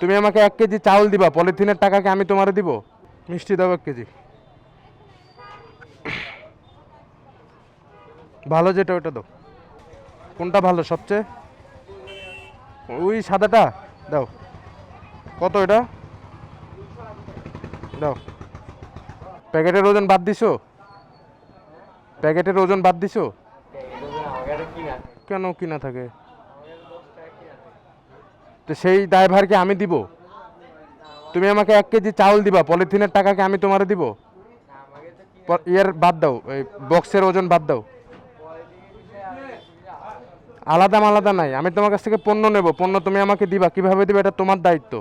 তুমি আমাকে এক কেজি চাউল দিবা, পলিথিনের টাকাকে আমি তোমারে দিব? মিষ্টি দাও এক কেজি। ভালো যেটা ওটা দাও। কোনটা ভালো, সবচেয়ে? ওই সাদাটা, দাও। কত এটা? দাও। প্যাকেটের ওজন বাদ দিছো? প্যাকেটের ওজন বাদ দিছো? কেন কিনা থাকে? তো সেই ড্রাইভারকে আমি দিব। তুমি আমাকে এক কেজি চাউল দিবা পলিথিনের টাকাকে আমি তোমারে দিব। ইয়ের বাদ দাও এই বক্সের ওজন বাদ দাও। আলাদা আলাদা নাই আমি তোমার কাছ থেকে পণ্য নেব পণ্য তুমি আমাকে দিবা কীভাবে দিবে এটা তোমার দায়িত্ব।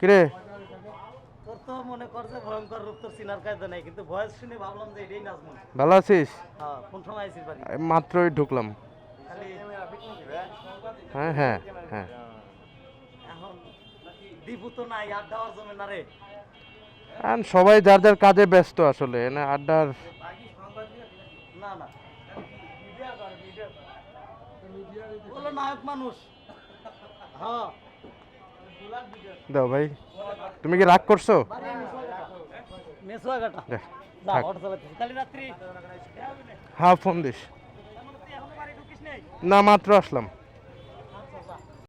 কিরে? ভালো আছিস? হ্যাঁ মাত্রই ঢুকলাম। হ্যাঁ হ্যাঁ হ্যাঁ। এখন দীপু তো নাই আর দেওয়ার জমে না রে। আর সবাই যার যার কাজে ব্যস্ত আসলে না আড্ডার না না। বলো নায়ক মানুষ। হ্যাঁ। দাও ভাই তুমি কি রাগ করছ? রাত্রি হ্যাঁ ফোন দিস। নেই? না মাত্র আসলাম।